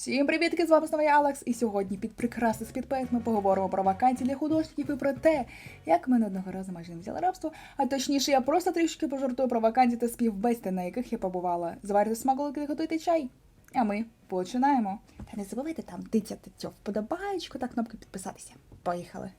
Всім привітки, з вами знову я Алекс, і сьогодні під прекрасний спідпейт ми поговоримо про вакансії для художників і про те, як мене одного разу майже не взяли рабство, а точніше, я просто трішки пожартую про вакансії та співбесіди, на яких я побувала. Зварте смаколики, готуйте чай. А ми починаємо. Та не забувайте там тицяти цю вподобаєчку та кнопки підписатися. Поїхали.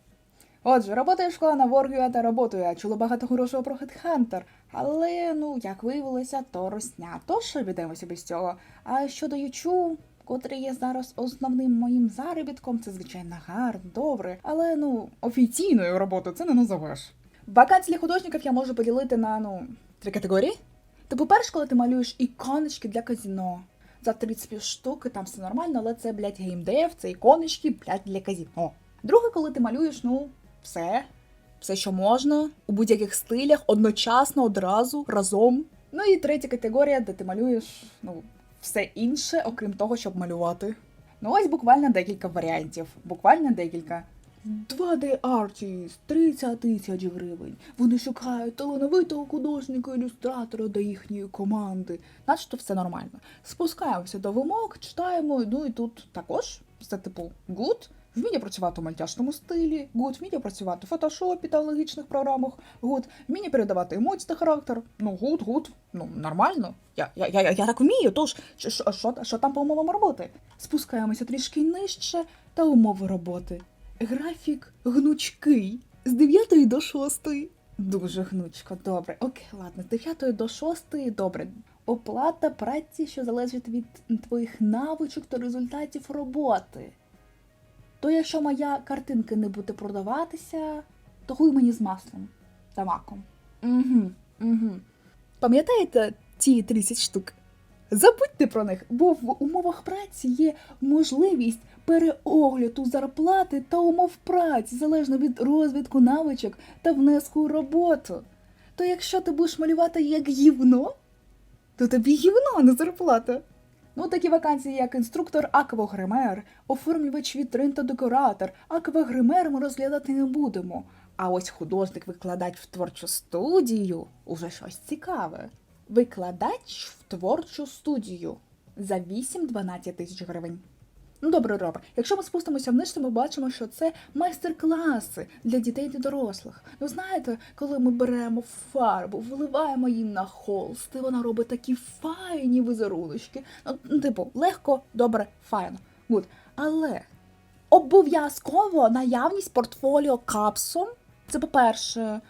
Отже, робота школа на Воргюа та роботою, я чула багато хорошого про Хедхантер. Але, ну, як виявилося, то росня. Тож обійдемося без цього. А щодо Ючу, котрий є зараз основним моїм заробітком, це звичайно гарно, добре. Але ну, офіційною роботою це не назовеш. Вакансії художників я можу поділити на ну, три категорії. Типу, перше, коли ти малюєш іконочки для казіно. За 30 штук, там все нормально, але це, блядь, геймдев, це іконочки, блядь, для казіно. Друге, коли ти малюєш, ну, все, все, що можна, у будь-яких стилях, одночасно, одразу, разом. Ну і третя категорія, де ти малюєш, ну, все інше, окрім того, щоб малювати. Ну, ось буквально декілька варіантів. Буквально декілька. 2D Artist, 30 тисяч гривень. Вони шукають талановитого художника ілюстратора до їхньої команди. Начебто все нормально. Спускаємося до вимог, читаємо. Ну і тут також все типу good. Вміння працювати у мультяшному стилі, good, вміння працювати в фотошопі та логічних програмах, good, вміння передавати емоції та характер. Ну, good, good, ну нормально. Я, я, я, я так вмію, тож що, що, що там по умовам роботи? Спускаємося трішки нижче та умови роботи. Графік гнучкий з 9 до 6. Дуже гнучко, добре. Окей, ладно, з 9 до 6, добре. Оплата праці, що залежить від твоїх навичок та результатів роботи. То якщо моя картинка не буде продаватися, то хуй мені з маслом та маком. Угу, угу. Пам'ятаєте ті 30 штук? Забудьте про них, бо в умовах праці є можливість переогляду зарплати та умов праці залежно від розвитку навичок та внеску у роботу. То якщо ти будеш малювати як гівно, то тобі гівно, а не зарплата. Ну, такі вакансії, як інструктор аквагример, оформлювач вітрин та декоратор. Аквагример ми розглядати не будемо. А ось художник-викладач в творчу студію уже щось цікаве. Викладач в творчу студію за 8-12 тисяч гривень. Ну, добре, добре. Якщо ми спустимося вниз, то ми бачимо, що це майстер-класи для дітей та дорослих. Ви знаєте, коли ми беремо фарбу, виливаємо її на холст, і вона робить такі файні візеруночки. Ну, типу, легко, добре, файно. Гуд. Але обов'язково наявність портфоліо капсом. Це по-перше.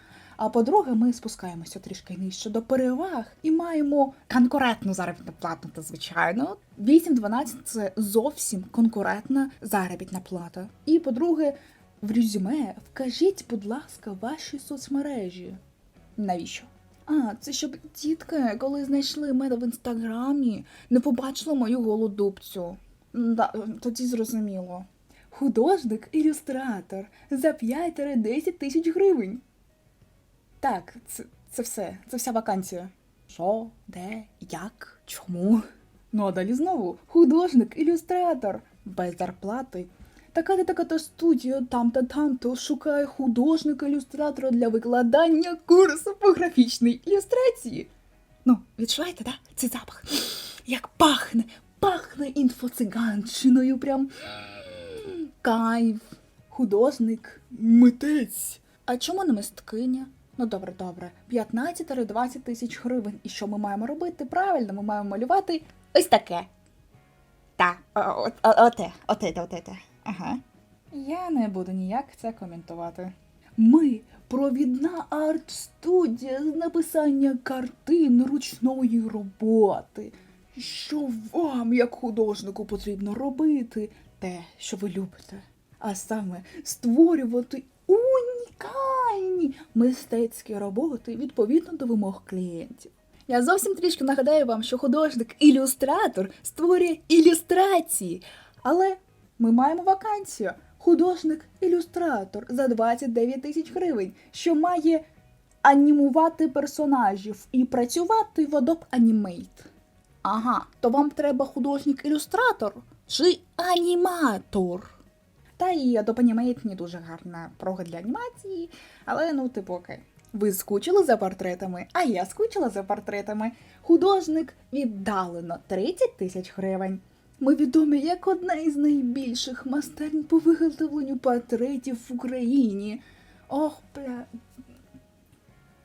А по-друге, ми спускаємося трішки нижче до переваг і маємо конкурентну заробітну плату, та звичайно. 8-12 це зовсім конкурентна заробітна плата. І по-друге, в резюме вкажіть, будь ласка, ваші соцмережі. Навіщо? А, це щоб тітки, коли знайшли мене в інстаграмі, не побачили мою голу дубцю. Да, тоді зрозуміло. Художник, ілюстратор за 5-10 тисяч гривень. Так, це, це все, це вся вакансія. Що, де, як, чому? Ну а далі знову художник, ілюстратор, без зарплати. Така та така та студія там та там то шукає художника ілюстратора для викладання курсу по графічній ілюстрації. Ну, відчуваєте, да? Цей запах? Як пахне, пахне інфоциганщиною, прям кайф. Художник, митець. А чому не мисткиня? Ну добре, добре. 15-20 тисяч гривень. І що ми маємо робити? Правильно, ми маємо малювати ось таке. Та, оте, оте, оте. Ага. Я не буду ніяк це коментувати. Ми провідна арт-студія з написання картин ручної роботи. Що вам, як художнику, потрібно робити? Те, що ви любите. А саме створювати унікальні мистецькі роботи відповідно до вимог клієнтів. Я зовсім трішки нагадаю вам, що художник-ілюстратор створює ілюстрації, але ми маємо вакансію. Художник-ілюстратор за 29 тисяч гривень, що має анімувати персонажів і працювати в Adobe Animate. Ага, то вам треба художник-ілюстратор чи аніматор? Та і Adobe Animate не дуже гарна прога для анімації, але ну, типу, окей. Ви скучили за портретами, а я скучила за портретами. Художник віддалено 30 тисяч гривень. Ми відомі як одна із найбільших майстерень по виготовленню портретів в Україні. Ох, бля.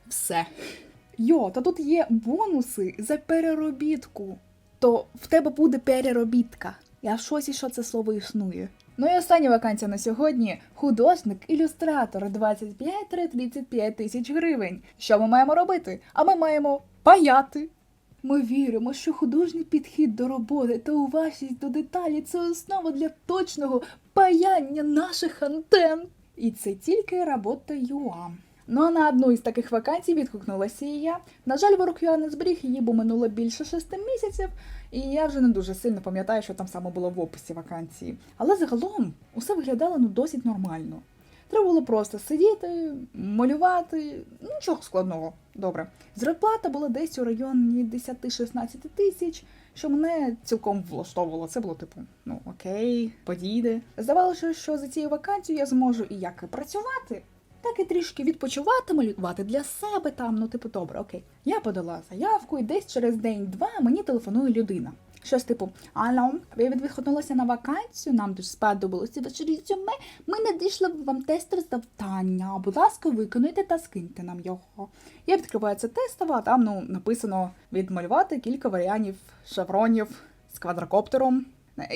Все. Йо, та тут є бонуси за переробітку. То в тебе буде переробітка. Я в шоці, що це слово існує. Ну і остання вакансія на сьогодні художник, ілюстратор 25-35 тисяч гривень. Що ми маємо робити? А ми маємо паяти. Ми віримо, що художній підхід до роботи та уважність до деталі це основа для точного паяння наших антен. І це тільки робота ЮА. Ну а на одну із таких вакансій відгукнулася і я. На жаль, ЮА не зберіг її, бо минуло більше шести місяців, і я вже не дуже сильно пам'ятаю, що там саме було в описі вакансії. Але загалом усе виглядало ну досить нормально. Треба було просто сидіти, малювати, нічого складного. Добре. Зарплата була десь у районі 10-16 тисяч, що мене цілком влаштовувало. Це було типу, ну окей, подійде. Здавалося, що за цією вакансією я зможу і як працювати, так і трішки відпочивати, малювати для себе там. Ну, типу, добре, окей. Я подала заявку, і десь через день-два мені телефонує людина. Щось типу, алло, ви відгукнулися на вакансію, нам дуже сподобалося ваше резюме, ми надійшли вам тестер завдання. Будь ласка, виконуйте та скиньте нам його. Я відкриваю це тестово, а там ну, написано відмалювати кілька варіантів шевронів з квадрокоптером.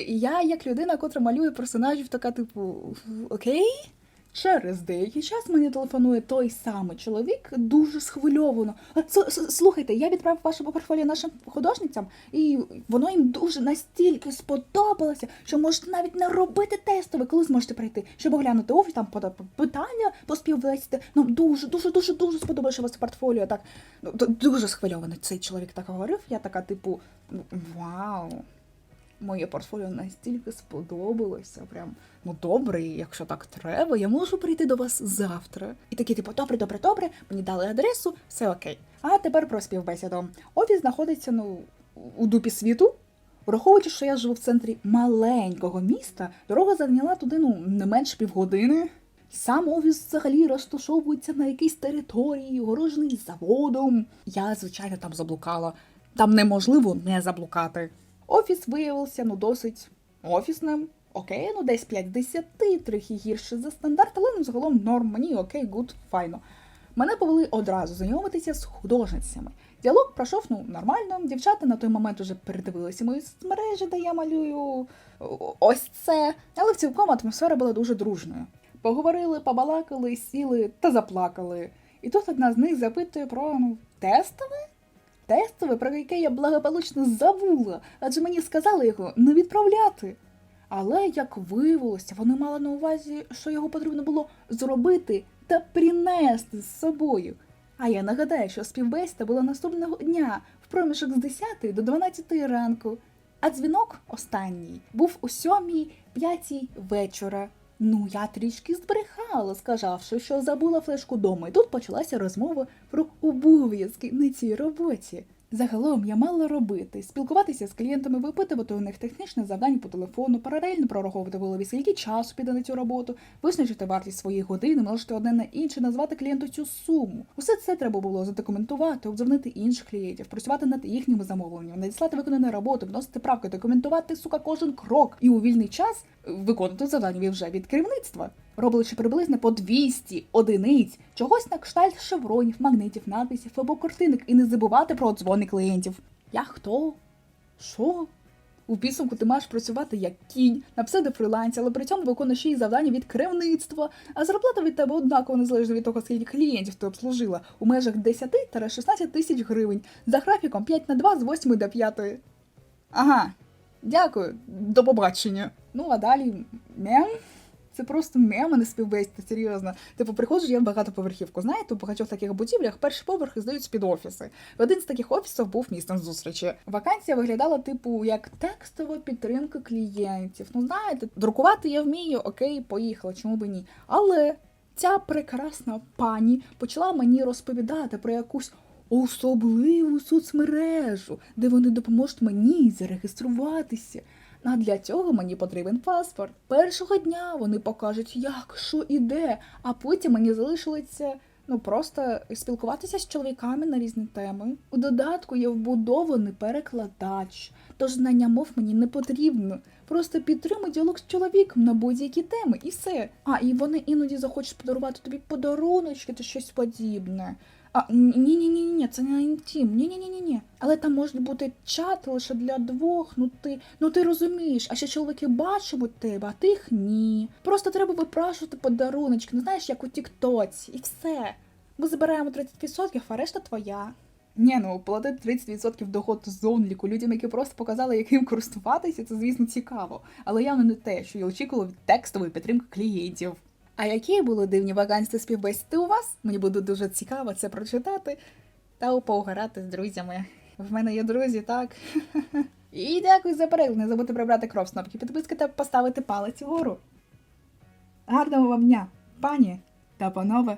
І я, як людина, котра малює персонажів, така, типу, окей. Через деякий час мені телефонує той самий чоловік дуже схвильовано. «А, с- с- Слухайте, я відправив ваше портфоліо нашим художницям, і воно їм дуже настільки сподобалося, що можете навіть не робити тестове, коли зможете прийти, щоб оглянути офіс, там питання поспіввести. Нам дуже, дуже, дуже, дуже сподобалося ваше портфоліо. Так ну, дуже схвильований цей чоловік так говорив. Я така, типу, вау. Моє портфоліо настільки сподобалося. Прям ну добре, якщо так треба, я можу прийти до вас завтра. І такі, типу, добре, добре, добре, мені дали адресу, все окей. А тепер про співбесіду. Офіс знаходиться ну у дупі світу. Враховуючи, що я живу в центрі маленького міста, дорога зайняла туди ну не менше півгодини. Сам офіс взагалі розташовується на якійсь території, огорожений заводом. Я, звичайно, там заблукала. Там неможливо не заблукати. Офіс виявився ну досить офісним. Окей, ну десь 5 з 10, трохи гірше за стандарт, але ну загалом норм, мені окей, гуд, файно. Мене повели одразу знайомитися з художницями. Діалог пройшов ну нормально. Дівчата на той момент уже передивилися мої мережі, де я малюю ось це. Але в цілком атмосфера була дуже дружною. Поговорили, побалакали, сіли та заплакали. І тут одна з них запитує про ну, тестове? Тестове, про яке я благополучно забула, адже мені сказали його не відправляти. Але, як виявилося, вони мали на увазі, що його потрібно було зробити та принести з собою. А я нагадаю, що співбесіда була наступного дня в проміжок з 10 до 12 ранку, а дзвінок останній був о 7-5 вечора. Ну, я трішки збрехала, сказавши, що забула флешку дома, і тут почалася розмова про обов'язки на цій роботі. Загалом я мала робити спілкуватися з клієнтами, випитувати у них технічне завдання по телефону, паралельно прораховувати в голові, скільки часу піде на цю роботу, визначити вартість своїх годин, множити одне на інше, назвати клієнту цю суму. Усе це треба було задокументувати, обдзвонити інших клієнтів, працювати над їхніми замовленнями, надіслати виконані роботи, вносити правки, документувати сука кожен крок і у вільний час виконувати завдання вже від керівництва. Роблячи приблизно по 200 одиниць, чогось на кшталт шевронів, магнитів, надписів або картинок, і не забувати про дзвони клієнтів. Я хто? Що? У підсумку ти маєш працювати як кінь на псевдофрилансі, але при цьому виконуєш й завдання від керівництва, а зарплата від тебе однаково незалежно від того, скільки клієнтів ти обслужила, у межах 10-16 тисяч гривень, за графіком 5 на 2 з 8 до 5. Ага, дякую, до побачення. Ну а далі мем. Це просто мем, а не співбесіда, серйозно. Типу, приходжу я в багатоповерхівку. Знаєте, у багатьох таких будівлях перші поверхи здають під офіси. В один з таких офісів був містом зустрічі. Вакансія виглядала, типу, як текстова підтримка клієнтів. Ну, знаєте, друкувати я вмію, окей, поїхала, чому би ні. Але ця прекрасна пані почала мені розповідати про якусь особливу соцмережу, де вони допоможуть мені зареєструватися. А для цього мені потрібен паспорт. Першого дня вони покажуть, як що і де, а потім мені залишилося Ну просто спілкуватися з чоловіками на різні теми. У додатку є вбудований перекладач, тож знання мов мені не потрібно. Просто підтримуй діалог з чоловіком на будь-які теми і все. А, і вони іноді захочуть подарувати тобі подаруночки та щось подібне. А ні, ні, ні, це не інтим. Ні, ні, ні. Але там може бути чат лише для двох. Ну ти, ну ти розумієш, а ще чоловіки бачимо тебе, а тих ні. Просто треба випрашувати подаруночки, ну знаєш, як у Тіктоці, і все. Ми забираємо 30%, а решта твоя. Ні, ну платити 30% доход з онліку людям, які просто показали, яким користуватися, це, звісно, цікаво. Але явно не те, що я очікувала від текстової підтримки клієнтів. А які були дивні вакансії співбесіди у вас? Мені буде дуже цікаво це прочитати та поугарати з друзями. В мене є друзі, так. І дякую за перегляд. Не забудьте прибрати кров з кнопки підписки та поставити палець вгору. Гарного вам дня, пані та панове!